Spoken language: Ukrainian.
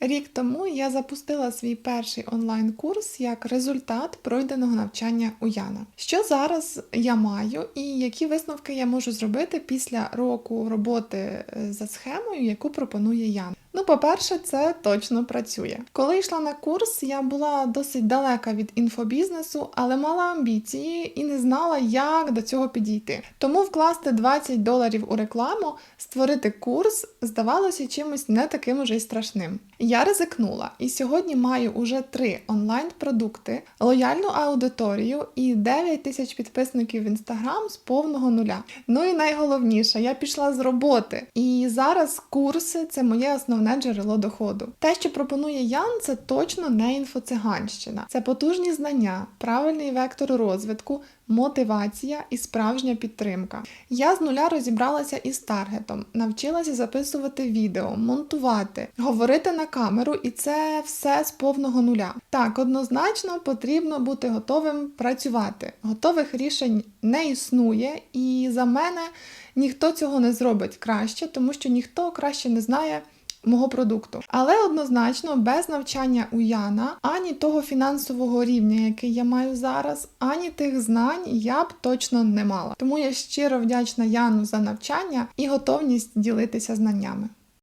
Рік тому я запустила свій перший онлайн-курс як результат пройденого навчання у Яна. Що зараз я маю і які висновки я можу зробити після року роботи е, за схемою, яку пропонує Ян? По-перше, це точно працює. Коли йшла на курс, я була досить далека від інфобізнесу, але мала амбіції і не знала, як до цього підійти. Тому вкласти 20 доларів у рекламу, створити курс здавалося чимось не таким уже й страшним. Я ризикнула і сьогодні маю уже три онлайн-продукти, лояльну аудиторію і 9 тисяч підписників в інстаграм з повного нуля. Ну і найголовніше, я пішла з роботи. І зараз курси це моє основне джерело доходу. Те, що пропонує Ян, це точно не інфоциганщина. Це потужні знання, правильний вектор розвитку, мотивація і справжня підтримка. Я з нуля розібралася із таргетом, навчилася записувати відео, монтувати, говорити на камеру, і це все з повного нуля. Так, однозначно потрібно бути готовим працювати. Готових рішень не існує, і за мене ніхто цього не зробить краще, тому що ніхто краще не знає мого продукту. Але однозначно без навчання у Яна, ані того фінансового рівня, який я маю зараз, ані тих знань я б точно не мала. Тому я щиро вдячна Яну за навчання і готовність ділитися знаннями.